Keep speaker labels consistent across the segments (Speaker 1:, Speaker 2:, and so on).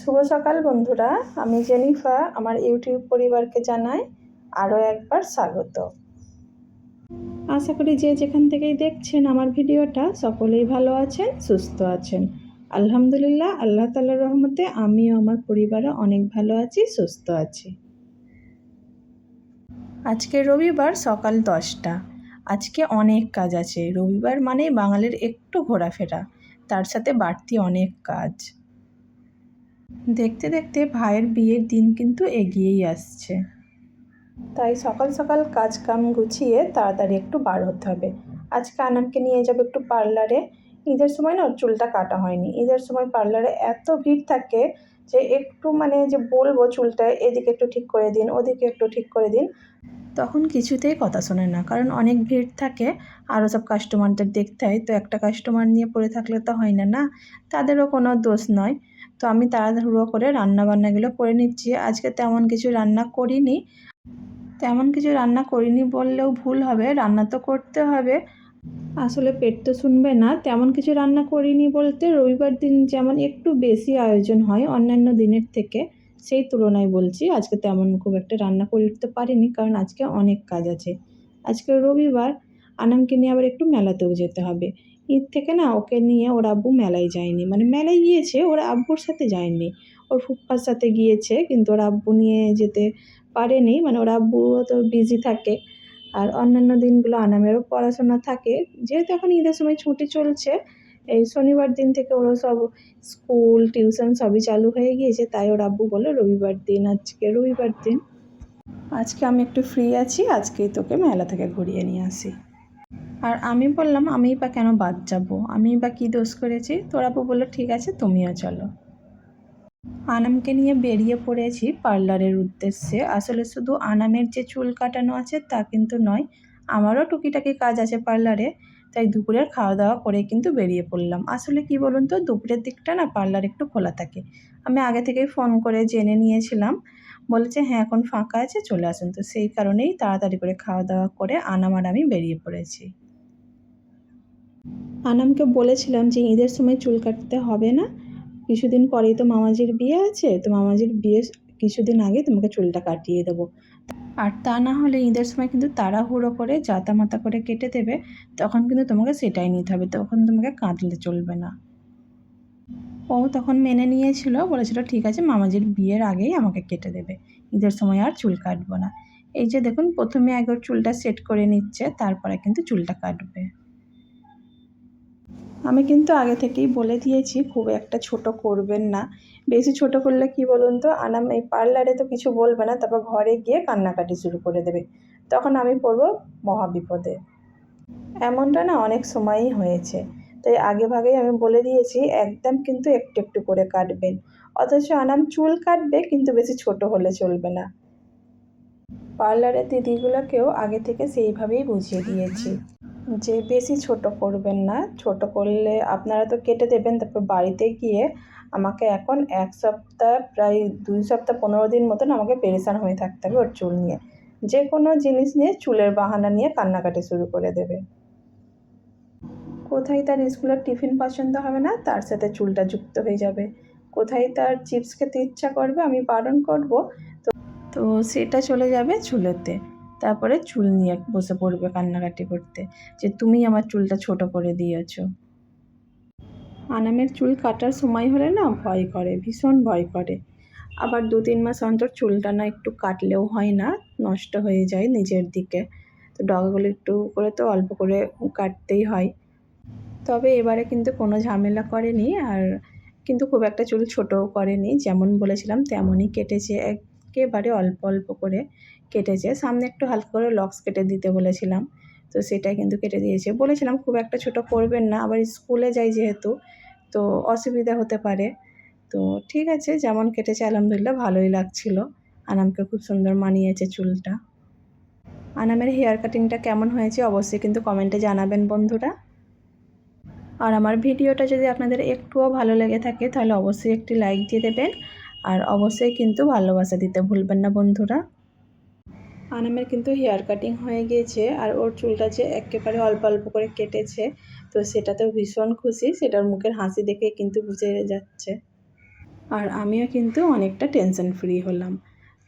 Speaker 1: শুভ সকাল বন্ধুরা, আমি জেনিফা আমার ইউটিউব পরিবারকে জানাই আরও একবার স্বাগত। আশা করি যে যেখান থেকেই দেখছেন আমার ভিডিওটা, সকলেই ভালো আছেন, সুস্থ আছেন। আলহামদুলিল্লাহ, আল্লাহ তালার রহমতে আমিও আমার পরিবারও অনেক ভালো আছি, সুস্থ আছি। আজকে রবিবার সকাল দশটা। আজকে অনেক কাজ আছে। রবিবার মানে বাঙালির একটু ঘোরাফেরা। তার সাথে বাড়তি অনেক কাজ। দেখতে দেখতে ভাইয়ের বিয়ের দিন কিন্তু এগিয়েই আসছে। তাই সকাল সকাল কাজ কাম গুছিয়ে তাড়াতাড়ি একটু বার হতে হবে। আজকে আনামকে নিয়ে যাব একটু পার্লারে। ঈদের সময় না চুলটা কাটা হয়নি। ঈদের সময় পার্লারে এত ভিড় থাকে যে একটু মানে যে বলব চুলটা, এদিকে একটু ঠিক করে দিন, ওদিকে একটু ঠিক করে দিন। তখন কিছুতেই কথা শোনে না, কারণ অনেক ভিড় থাকে। আরও সব কাস্টমারদের দেখতে হয়। তো একটা কাস্টমার নিয়ে পড়ে থাকলে তো হয় না না? তাদেরও কোনো দোষ নয়। তো আমি তাড়াহুড়ো করে রান্না বান্নাগুলো করে নিচ্ছি। আজকে তেমন কিছু রান্না করিনি। তেমন কিছু রান্না করিনি বললেও ভুল হবে, রান্না তো করতে হবে। আসলে পেট তো শুনবে না। তেমন কিছু রান্না করিনি বলতে রবিবার দিন যেমন একটু বেশি আয়োজন হয় অন্যান্য দিনের থেকে, সেই তুলনায় বলছি আজকে তেমন খুব একটা রান্না করে উঠতে পারিনি কারণ আজকে অনেক কাজ আছে। আজকে রবিবার, আনামকে নিয়ে আবার একটু মেলাতেও যেতে হবে। ঈদ থেকে না ওকে নিয়ে ওর আব্বু মেলায় যায়নি। মানে মেলায় গিয়েছে, ওর আব্বুর সাথে যায়নি। ওর ফুপ্পার সাথে গিয়েছে, কিন্তু ওর আব্বু নিয়ে যেতে পারেনি। মানে ওর আব্বুও তো বিজি থাকে। আর অন্যান্য দিনগুলো আনামেরও পড়াশোনা থাকে। যেহেতু এখন ঈদের সময় ছুটি চলছে, এই শনিবার দিন থেকে ওরও সব স্কুল, টিউশন সবই চালু হয়ে গিয়েছে। তাই ওর আব্বু বলল, রবিবার দিন, আজকে রবিবার দিন। আজকে আমি একটু ফ্রি আছি, আজকেই তোকে মেলা থেকে ঘুরিয়ে নিয়ে আসি। আর আমি বললাম আমিই বা কেন বাদ যাব? আমি বা কী দোষ করেছি? তোর আব্বু বলল, ঠিক আছে, তুমিও চলো। আনামকে নিয়ে বেরিয়ে পড়েছি পার্লারের উদ্দেশ্যে। আসলে শুধু আনামের যে চুল কাটানো আছে তা কিন্তু নয়, আমারও টুকিটাকি কাজ আছে পার্লারে, তাই দুপুরের খাওয়া দাওয়া করে কিন্তু বেরিয়ে পড়লাম। আসলে কি বলুন তো, দুপুরের দিকটা না পার্লার একটু খোলা থাকে। আমি আগে থেকেই ফোন করে জেনে নিয়েছিলাম। বলেছে হ্যাঁ এখন ফাঁকা আছে, চলে আসুন। তো সেই কারণেই তাড়াতাড়ি করে খাওয়া দাওয়া করে আনাম আর আমি বেরিয়ে পড়েছি। আনামকে বলেছিলাম যে ঈদের সময় চুল কাটতে হবে না। কিছুদিন পরেই তো মামাজির বিয়ে আছে, তো মামাজির বিয়ে কিছুদিন আগে তোমাকে চুলটা কাটিয়ে দেবো। আর তা না হলে ঈদের সময় কিন্তু তাড়াহুড়ো করে জাতা মাতা করে কেটে দেবে, তখন কিন্তু তোমাকে সেটাই নিতে হবে, তখন তোমাকে কাঁদলে চলবে না। ও তখন মেনে নিয়েছিল, বলেছিল, ঠিক আছে, মামাজির বিয়ের আগেই আমাকে কেটে দেবে, ঈদের সময় আর চুল কাটবো না। এই যে দেখুন, প্রথমে একবার চুলটা সেট করে নিচ্ছে, তারপরে কিন্তু চুলটা কাটবে। আমি কিন্তু আগে থেকেই বলে দিয়েছি, খুব একটা ছোট করবেন না। বেশি ছোট করলে কি বলুন তো, আনাম এই পার্লারে তো কিছু বলবে না, তারপর ঘরে গিয়ে কান্নাকাটি শুরু করে দেবে। তখন আমি পড়ব মহাবিপদে। এমনটা না অনেক সময়ই হয়েছে। তাই আগে ভাগেই আমি বলে দিয়েছি, একদম কিন্তু একটু একটু করে কাটবেন। অথচ আনাম চুল কাটবে, কিন্তু বেশি ছোট হলে চলবে না। পার্লারের দিদিগুলোকেও আগে থেকে সেইভাবেই বুঝিয়ে দিয়েছি। যে বেশি ছোট করবেন না, ছোট করলে আপনারা তো কেটে দেবেন, তারপর বাড়িতে গিয়ে আমাকে এখন এক সপ্তাহ, প্রায় দুই সপ্তাহ, পনেরো দিন মতন আমাকে পেরেশান হয়ে থাকতে হবে ওর চুল নিয়ে। যে কোনো জিনিস নিয়ে চুলের বাহানা নিয়ে কান্নাকাটি শুরু করে দেবে। কোথায় তার স্কুলের টিফিন পছন্দ হবে না, তার সাথে চুলটা যুক্ত হয়ে যাবে। কোথায় তার চিপস খেতে ইচ্ছা করবে, আমি বারণ করব। তো তো সেটা চলে যাবে চুলেতে। তারপরে চুল নিয়ে বসে পড়বে কান্নাকাটি করতে, যে তুমি আমার চুলটা ছোট করে দিয়েছ। আনামের চুল কাটার সময় হলে না ভয় করে, ভীষণ ভয় করে। আবার দু তিন মাস অন্তর চুলটা না একটু কাটলেও হয় না, নষ্ট হয়ে যায় নিজের দিকে। তো ডগাগুলো একটু করে তো অল্প করে কাটতেই হয়। তবে এবারে কিন্তু কোনো ঝামেলা করেনি আর কিন্তু খুব একটা চুল ছোটও করেনি, যেমন বলেছিলাম তেমনই কেটেছে একেবারে অল্প অল্প করে। কেটেছে সামনে একটু হালকা করে লক্স কেটে দিতে বলেছিলাম। তো সেটা কিন্তু কেটে দিয়েছে। বলেছিলাম, খুব একটা ছোট করবেন না। আবার স্কুলে যাই যেহেতু, তো অসুবিধা হতে পারে। তো ঠিক আছে, যেমন কেটেছে, আলহামদুলিল্লাহ ভালোই লাগছিল। আনামকে খুব সুন্দর মানিয়েছে চুলটা। আনামের হেয়ার কাটিংটা কেমন হয়েছে অবশ্যই কিন্তু কমেন্টে জানাবেন বন্ধুরা। আর আমার ভিডিওটা যদি আপনাদের একটুও ভালো লেগে থাকে, তাহলে অবশ্যই একটি লাইক দিয়ে দেবেন। আর অবশ্যই কিন্তু ভালোবাসা দিতে ভুলবেন না বন্ধুরা। আনামের কিন্তু হেয়ার কাটিং হয়ে গিয়েছে আর ওর চুলটা যে একেবারে অল্প অল্প করে কেটেছে, তো সেটাতেও ভীষণ খুশি। সেটার মুখের হাসি দেখে কিন্তু বুঝে যাচ্ছে। আর আমিও কিন্তু অনেকটা টেনশন ফ্রি হলাম।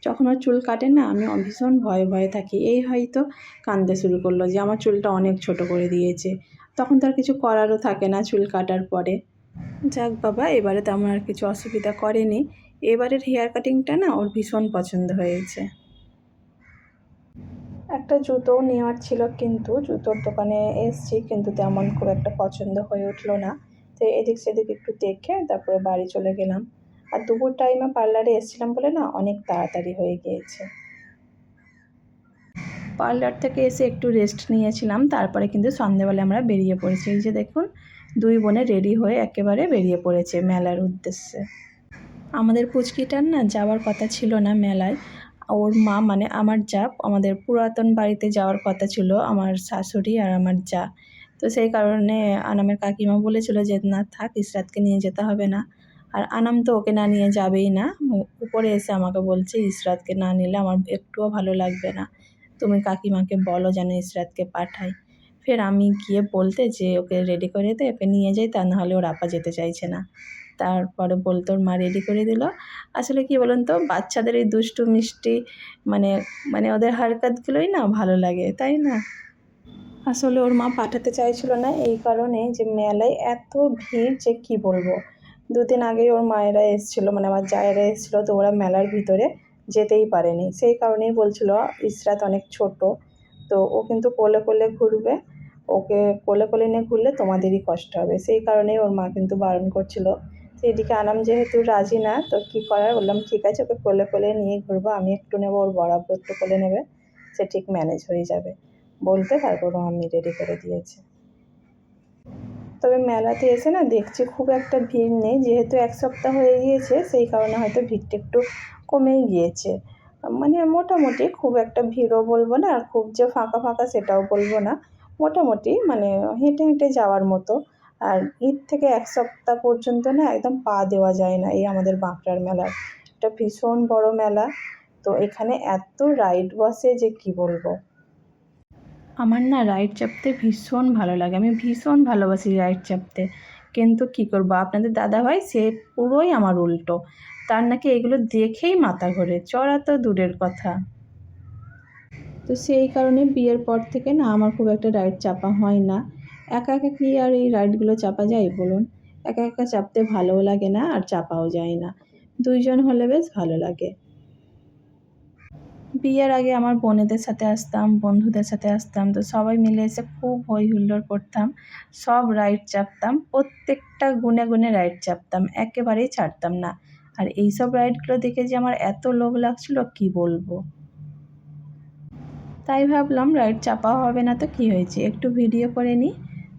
Speaker 1: যখন ওর চুল কাটে না, আমি ভীষণ ভয়ে ভয়ে থাকি। এই হয়তো কাঁদতে শুরু করল যে, আমার চুলটা অনেক ছোট করে দিয়েছে। তখন তো আর কিছু করারও থাকে না চুল কাটার পরে। যাক বাবা, এবারে তেমন আর কিছু অসুবিধা করেনি। এবারের হেয়ার কাটিংটা না ওর ভীষণ পছন্দ হয়েছে। একটা জুতো নেওয়ার ছিল কিন্তু, জুতোর দোকানে এসছি কিন্তু তেমন খুব একটা পছন্দ হয়ে উঠল না। তো এদিক সেদিক একটু দেখে তারপরে বাড়ি চলে গেলাম। আর দুপুর টাইমে পার্লারে এসেছিলাম বলে না অনেক তাড়াতাড়ি হয়ে গিয়েছে। পার্লার থেকে এসে একটু রেস্ট নিয়েছিলাম, তারপরে কিন্তু সন্ধেবেলা আমরা বেরিয়ে পড়েছি। এই যে দেখুন, দুই বোনে রেডি হয়ে একেবারে বেরিয়ে পড়েছে মেলার উদ্দেশ্যে। আমাদের পুচকিটার না যাওয়ার কথা ছিল না মেলায়। ওর মা মানে আমার যা, আমাদের পুরাতন বাড়িতে যাওয়ার কথা ছিল আমার শাশুড়ি আর আমার যা। তো সেই কারণে আনামের কাকিমা বলেছিল যে, না থাক, ইসরাতকে নিয়ে যেতে হবে না। আর আনাম তো ওকে না নিয়ে যাবেই না। উপরে এসে আমাকে বলছে, ইসরাতকে না নিলে আমার একটুও ভালো লাগবে না। তুমি কাকিমাকে বলো যেন ইসরাতকে পাঠাই। ফের আমি গিয়ে বলতে যে, ওকে রেডি করে দে, ওকে নিয়ে যাই, তা নাহলে ওর আপা যেতে চাইছে না। তারপরে বলতো ওর মা রেডি করে দিল। আসলে কি বলুন তো বাচ্চাদের এই দুষ্টু মিষ্টি মানে মানে ওদের হারকাতগুলোই না ভালো লাগে, তাই না? আসলে ওর মা পাঠাতে চাইছিল না এই কারণে যে মেলায় এত ভিড় যে কি বলব। দুদিন আগেই ওর মায়েরা এসেছিল মানে আমার জায়েরা এসেছিল, তো ওরা মেলার ভিতরে যেতেই পারেনি। সেই কারণেই বলছিল, ইসরাত অনেক ছোট, তো ও কিন্তু কোলে কোলে ঘুরবে, ওকে কোলে কোলে নিয়ে ঘুরলে তোমাদেরই কষ্ট হবে। সেই কারণেই ওর মা কিন্তু বারণ করছিল এদিকে আনাম যেহেতু রাজি না, তো কী করার? বললাম, ঠিক আছে, ওকে কোলে কোলে নিয়ে ঘুরবো, আমি একটু নেব, ওর বরাবর একটু কোলে নেবে, সে ঠিক ম্যানেজ হয়ে যাবে। বলতে তারপর আমি রেডি করে দিয়েছে। তবে মেলাতে এসে না দেখছি খুব একটা ভিড় নেই, যেহেতু এক সপ্তাহ হয়ে গিয়েছে, সেই কারণে হয়তো ভিড়টা একটু কমেই গিয়েছে। মানে মোটামুটি খুব একটা ভিড়ও বলব না, আর খুব যে ফাঁকা ফাঁকা সেটাও বলব না, মোটামুটি মানে হেঁটে হেঁটে যাওয়ার মতো। আর ঈদ থেকে এক সপ্তাহ পর্যন্ত না একদম পা দেওয়া যায় না এই আমাদের বাঁকড়ার মেলার। এটা ভীষণ বড় মেলা। তো এখানে এত রাইড বসে যে কি বলব? আমার না রাইড চাপতে ভীষণ ভালো লাগে। আমি ভীষণ ভালোবাসি রাইড চাপতে। কিন্তু কী করব? আপনাদের দাদাভাই সে পুরোই আমার উল্টো। তার নাকি এগুলো দেখেই মাথা ঘোরে। চড়া তো দূরের কথা। তো সেই কারণে বিয়ের পর থেকে না আমার খুব একটা রাইড চাপা হয় না। একা একা কি আর এই রাইডগুলো চাপা যায় বলুন? একা একা চাপতে ভালোও লাগে না আর চাপাও যায় না। দুইজন হলে বেশ ভালো লাগে। বিয়ের আগে আমার বোনেদের সাথে আসতাম, বন্ধুদের সাথে আসতাম, তো সবাই মিলে এসে খুব হই হুল্লোড় করতাম। সব রাইড চাপতাম, প্রত্যেকটা গুনে গুনে রাইড চাপতাম, একেবারেই ছাড়তাম না। আর এইসব রাইডগুলো দেখে যে আমার এত লোভ লাগছিল, কি বলব? তাই ভাবলাম রাইড চাপা হবে না তো কী হয়েছে? একটু ভিডিও করে নিই।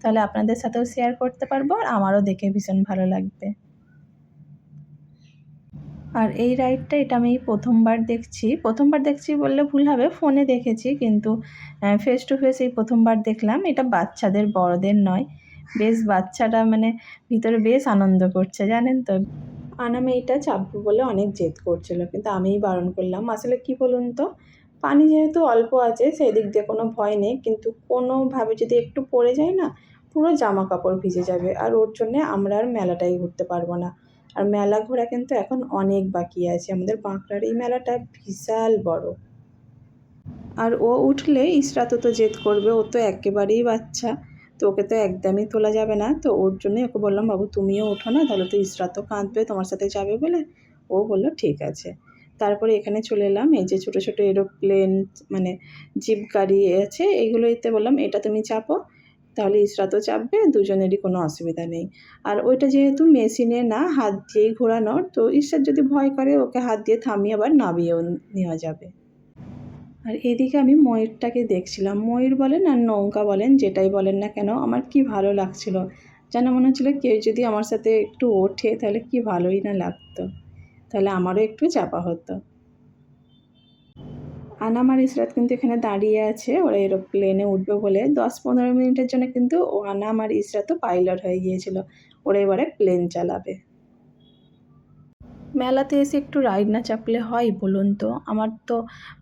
Speaker 1: তাহলে আপনাদের সাথেও শেয়ার করতে পারব আর আমারও দেখে ভীষণ ভালো লাগবে। আর এই রাইডটা এটা আমি প্রথমবার দেখছি। প্রথমবার দেখছি বললে ভুল হবে ফোনে দেখেছি কিন্তু ফেস টু ফেস এই প্রথমবার দেখলাম। এটা বাচ্চাদের, বড়দের নয়। বেশ বাচ্চাটা মানে ভিতরে বেশ আনন্দ করছে, জানেন তো? আনাম এইটা চাপবো বলে অনেক জেদ করছিল, কিন্তু আমিই বারণ করলাম। আসলে কি বলুন তো? পানি যেহেতু অল্প আছে সেই দিক দিয়ে কোনো ভয় নেই, কিন্তু কোনোভাবে যদি একটু পড়ে যায় না পুরো জামা কাপড় ভিজে যাবে আর ওর জন্যে আমরা আর মেলাটাই ঘুরতে পারব না। আর মেলা ঘোরা কিন্তু এখন অনেক বাকি আছে। আমাদের বাঁকড়ার এই মেলাটা বিশাল বড়। আর ও উঠলে ইসরাতও তো জেদ করবে, ও তো একেবারেই বাচ্চা। তো ওকে তো একদমই তোলা যাবে না। তো ওর জন্যই ওকে বললাম, বাবু, তুমিও ওঠো না, তাহলে তো ইসরাতও কাঁদবে, তোমার সাথে যাবে বলে। ও বলল, ঠিক আছে। তারপরে এখানে চলে এলাম। এই যে ছোটো ছোটো এরোপ্লেন মানে জিপ গাড়ি আছে এইগুলোতে বললাম, এটা তুমি চাপো। তাহলে ইসরাতও চাপবে, দুজনেরই কোনো অসুবিধা নেই। আর ওইটা যেহেতু মেশিনে না, হাত দিয়েই ঘোরানোর, তো ইসরাত যদি ভয় করে, ওকে হাত দিয়ে থামিয়ে আবার নামিয়েও নেওয়া যাবে। আর এদিকে আমি ময়ূরটাকে দেখছিলাম। ময়ূর বলেন আর নৌকা বলেন, যেটাই বলেন না কেন, আমার কি ভালো লাগছিল। যেন মনে হচ্ছিল কেউ যদি আমার সাথে একটু ওঠে, তাহলে কি ভালোই না লাগতো। তাহলে আমারও একটু চাপা হতো। আনাম আর ইসরাত কিন্তু এখানে দাঁড়িয়ে আছে, ওরা এরোপ্লেনে উঠবে বলে। দশ পনেরো মিনিটের জন্য কিন্তু ও আনাম আর ইসরাতও পাইলট হয়ে গিয়েছিল। ওরা এবারে প্লেন চালাবে। মেলাতে এসে একটু রাইড না চাপলে হয় বলুন তো? আমার তো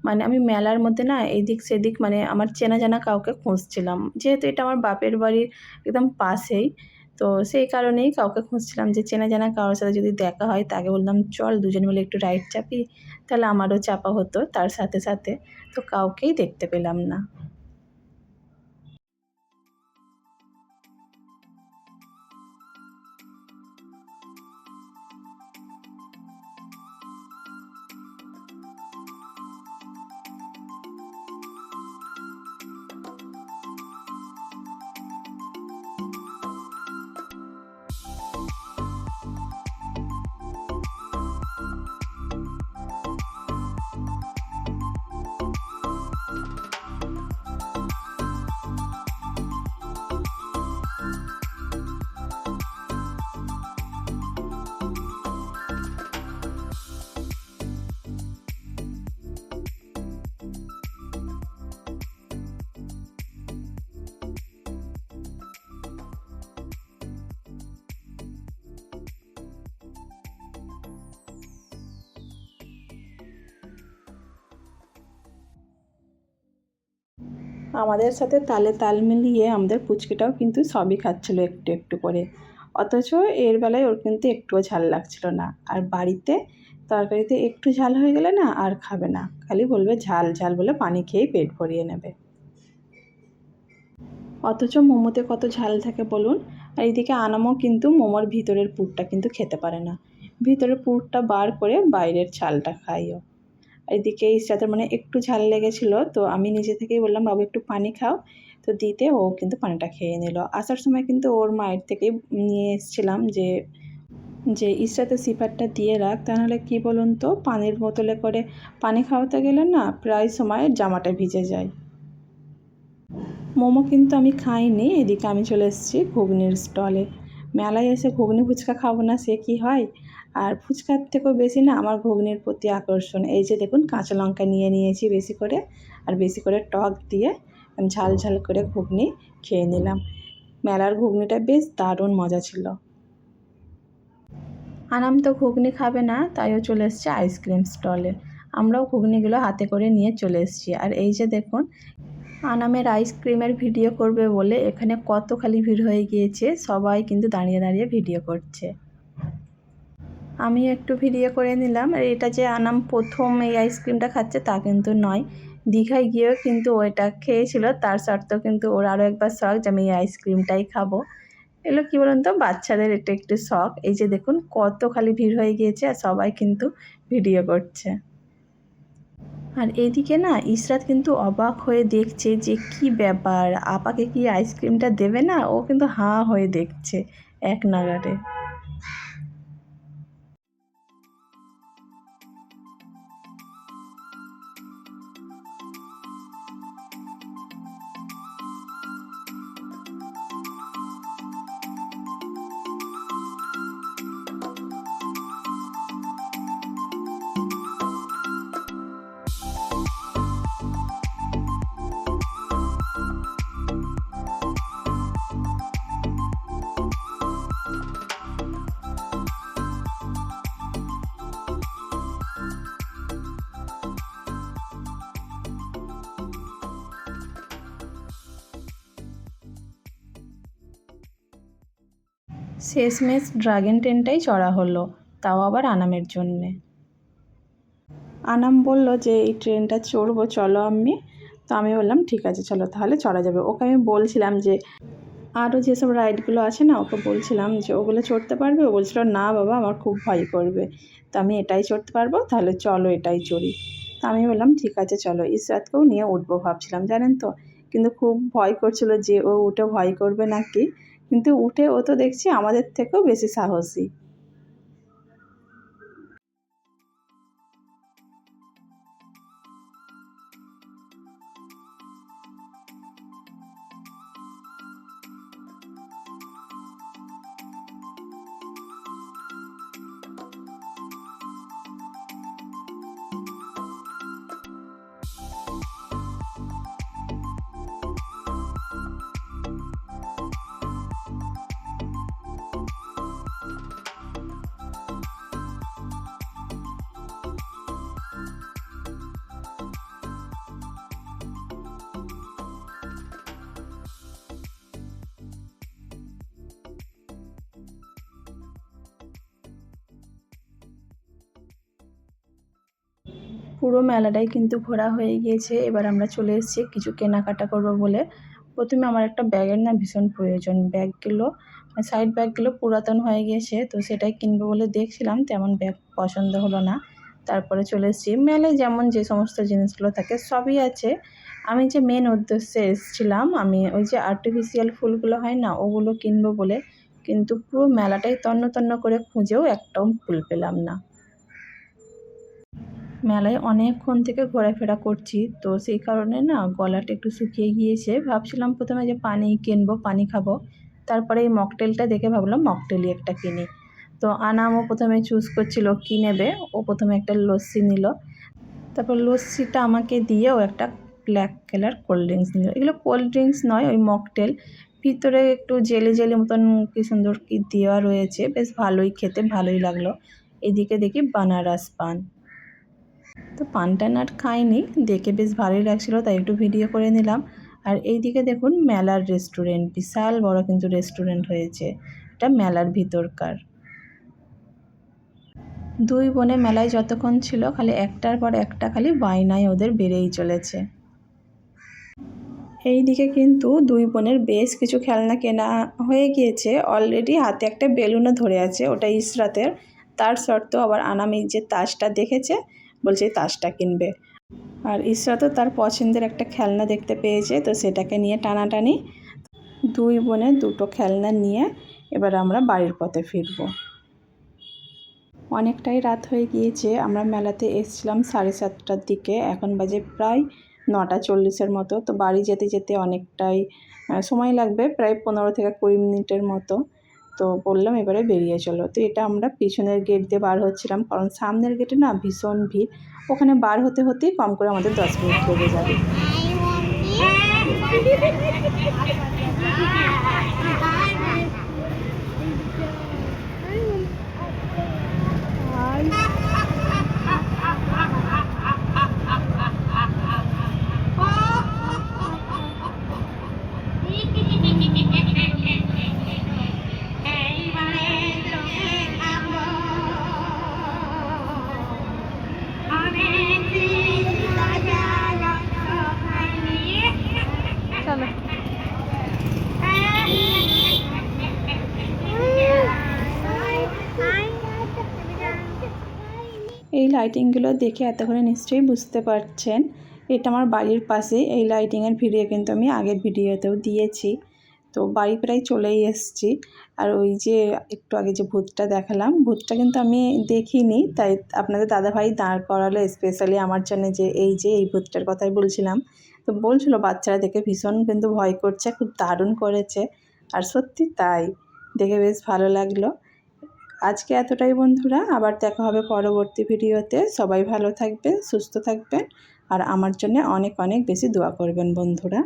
Speaker 1: মানে আমি মেলার মধ্যে না এদিক সেদিক মানে আমার চেনা জানা কাউকে খুঁজছিলাম। যেহেতু এটা আমার বাপের বাড়ির একদম পাশেই তো সেই কারণেই কাউকে খুঁজছিলাম যে চেনা জানা কারোর সাথে যদি দেখা হয়, তাকে বললাম, চল দুজন মিলে একটু রাইড চাপি। তাহলে আমারও চাপা হতো তার সাথে সাথে। তো কাউকেই দেখতে পেলাম না। আমাদের সাথে তালে তাল মিলিয়ে আমাদের পুচকিটাও কিন্তু সবই খাচ্ছিল একটু একটু করে। অথচ এর বেলায় ওর কিন্তু একটুও ঝাল লাগছিল না। আর বাড়িতে তরকারিতে একটু ঝাল হয়ে গেলে না আর খাবে না। খালি বলবে ঝাল ঝাল বলে পানি খেয়েই পেট ভরিয়ে নেবে। অথচ মোমোতে কত ঝাল থাকে বলুন। আর এইদিকে আনামও কিন্তু মোমোর ভিতরের পুরটা কিন্তু খেতে পারে না। ভিতরের পুরটা বার করে বাইরের ছালটা খাইও এদিকে ইসরাতের মানে একটু ঝাল লেগেছিলো, তো আমি নিজে থেকেই বললাম, বাবু, একটু পানি খাও। তো দিতে ও কিন্তু পানিটা খেয়ে নিল। আসার সময় কিন্তু ওর মায়ের থেকেই নিয়ে এসেছিলাম যে যে ইসরাতে সিপারটা দিয়ে রাখ তাহলে কি বলুন তো, পানির বোতলে করে পানি খাওয়াতে গেলে না প্রায় সময় জামাটা ভিজে যায়। মোমো কিন্তু আমি খাইনি, এদিকে আমি চলে এসেছি ঘুগনির স্টলে। মেলায় এসে ঘুগনি ফুচকা খাব না, সে কি হয়? আর ফুচকার থেকেও বেশি না, আমার ঘুগনির প্রতি আকর্ষণ। এই যে দেখুন, কাঁচা লঙ্কা নিয়ে নিয়েছি বেশি করে, আর বেশি করে টক দিয়ে ঝাল ঝাল করে ঘুগনি খেয়ে নিলাম। মেলার ঘুগনিটা বেশ দারুণ মজা ছিল। আনাম তো ঘুগনি খাবে না, তাইও চলে এসছে আইসক্রিম স্টলে। আমরাও ঘুগনিগুলো হাতে করে নিয়ে চলে এসেছি। আর এই যে দেখুন আনামের আইসক্রিমের ভিডিও করবে বলে এখানে কত খালি ভিড় হয়ে গিয়েছে, সবাই কিন্তু দাঁড়িয়ে দাঁড়িয়ে ভিডিও করছে। আমি একটু ভিডিও করে নিলাম। আর এটা যে আনাম প্রথম এই আইসক্রিমটা খাচ্ছে তা কিন্তু নয়। দীঘায় গিয়েও কিন্তু ওইটা খেয়েছিল, তার সত্ত্বেও কিন্তু ওর আরও একবার শখ যে আমি এই আইসক্রিমটাই খাব। এগুলো কী বলুন তো বাচ্চাদের এটা একটু শখ। এই যে দেখুন, কত খালি ভিড় হয়ে গিয়েছে আর সবাই কিন্তু ভিডিও করছে। আর এদিকে না ইসরাত কিন্তু অবাক হয়ে দেখছে যে কি ব্যাপার, আপাকে কি আইসক্রিমটা দেবে না? ও কিন্তু হাঁ হয়ে দেখছে এক নাগারে শেষমেশ ড্রাগন ট্রেনটাই চড়া হলো, তাও আবার আনামের জন্যে। আনাম বলল যে, এই ট্রেনটা চড়বো, চলো আমি তো আমি বললাম, ঠিক আছে, চলো, তাহলে চড়া যাবে। ওকে আমি বলছিলাম যে আরও যেসব রাইডগুলো আছে না, ওকে বলছিলাম যে, ওগুলো চড়তে পারবে? ও বলছিল, না বাবা, আমার খুব ভয় করবে। তো আমি এটাই চড়তে পারব, তাহলে চলো, এটাই চড়ি। তা আমি বললাম, ঠিক আছে, চলো। ইসরাতকেও নিয়ে উঠবো ভাবছিলাম, জানেন তো? কিন্তু খুব ভয় করছিল যে, ও উঠে ভয় করবে নাকি? কিন্তু উঠে ও তো দেখছি আমাদের থেকেও বেশি সাহসী। পুরো মেলাটাই কিন্তু ঘোরা হয়ে গিয়েছে। এবার আমরা চলে এসেছি কিছু কেনাকাটা করব বলে। প্রথমে আমার একটা ব্যাগের না ভীষণ প্রয়োজন ব্যাগগুলো। সাইড ব্যাগগুলো পুরাতন হয়ে গিয়েছে, তো সেটাই কিনবো বলে দেখছিলাম, তেমন ব্যাগ পছন্দ হলো না। তারপরে চলে এসেছি। মেলায় যেমন যে সমস্ত জিনিসগুলো থাকে সবই আছে। আমি যে মেন উদ্দেশ্যে এসেছিলাম, আমি ওই যে আর্টিফিশিয়াল ফুলগুলো হয় না, ওগুলো কিনবো বলে কিন্তু পুরো মেলাটাই তন্ন তন্ন করে খুঁজেও একটাও ফুল পেলাম না। মেলায় অনেকক্ষণ থেকে ঘোরাফেরা করছি। তো সেই কারণে না গলাটা একটু শুকিয়ে গিয়েছে। ভাবছিলাম প্রথমে যে পানি কিনবো, পানি খাব। তারপরে এই মকটেলটা দেখে ভাবলাম মকটেলই একটা কিনি। তো আনামও প্রথমে চুজ করছিল কী নেবে। ও প্রথমে একটা লস্যি নিল। তারপর লস্যিটা আমাকে দিয়ে ও একটা ব্ল্যাক কালার কোল্ড ড্রিঙ্কস নিল। এগুলো কোল্ড ড্রিঙ্কস নয়, ওই মকটেল। ভিতরে একটু জেলি জেলি মতন কি সুন্দর কি দেওয়া রয়েছে। বেশ ভালোই খেতে, ভালোই লাগল। এদিকে দেখি বানারস পান। তো পানটা না আর খাইনি, দেখে বেশ ভালোই লাগছিল, তাই একটু ভিডিও করে নিলাম। আর এইদিকে দেখুন, মেলার রেস্টুরেন্ট বিশাল বড় কিন্তু রেস্টুরেন্ট হয়েছে। এটা মেলার ভিতরকার। দুই বোনে মেলায় যতক্ষণ ছিল, খালি একটার পর একটা খালি বায়নায় ওদের বেড়েই চলেছে। এই দিকে কিন্তু দুই বোনের বেশ কিছু খেলনা কেনা হয়ে গিয়েছে। অলরেডি হাতে একটা বেলুনও ধরে আছে, ওটা ইসরাতের। তার শর্ত আবার আনামিক যে তাসটা দেখেছে বলছে তাসটা কিনবে। আর ইসরাতও তার পছন্দের একটা খেলনা দেখতে পেয়েছে, তো সেটাকে নিয়ে টানাটানি দুই বোনে দুটো খেলনা নিয়ে এবার আমরা বাড়ির পথে ফিরবো। অনেকটাই রাত হয়ে গিয়েছে, আমরা মেলাতে এসছিলাম সাড়ে সাতটার দিকে, এখন বাজে প্রায় নটা চল্লিশের মতো, তো বাড়ি যেতে যেতে অনেকটাই সময় লাগবে, প্রায় পনেরো থেকে কুড়ি মিনিটের মতো। তো বললাম, এবারে বেরিয়ে চলো। তো এটা আমরা পিছনের গেট দিয়ে বার হচ্ছিলাম, কারণ সামনের গেটে না ভীষণ ভিড়। ওখানে বার হতে হতেই কম করে আমাদের দশ মিনিট লেগে যাবে। লাইটিংগুলো দেখে এতক্ষণে নিশ্চয়ই বুঝতে পারছেন। এটা আমার বাড়ির পাশে, এই লাইটিংয়ের ভিডিও কিন্তু আমি আগের ভিডিওতেও দিয়েছি। তো বাড়ি প্রায় চলেই এসছি। আর ওই যে একটু আগে যে ভূতটা দেখালাম, ভূতটা কিন্তু আমি দেখিনি। তাই আপনাদের দাদাভাই দাঁড় করালো স্পেশালি আমার জন্য যে এই যে এই ভূতটার কথাই বলছিলাম। তো বলছিল বাচ্চারা দেখে ভীষণ কিন্তু ভয় করছে, খুব দারুণ করেছে। আর সত্যি তাই, দেখে বেশ ভালো লাগল। আজকে এতটাই বন্ধুরা, আবার দেখা হবে পরবর্তী ভিডিওতে। সবাই ভালো থাকবেন, সুস্থ থাকবেন, আর আমার জন্য অনেক অনেক বেশি দোয়া করবেন বন্ধুরা।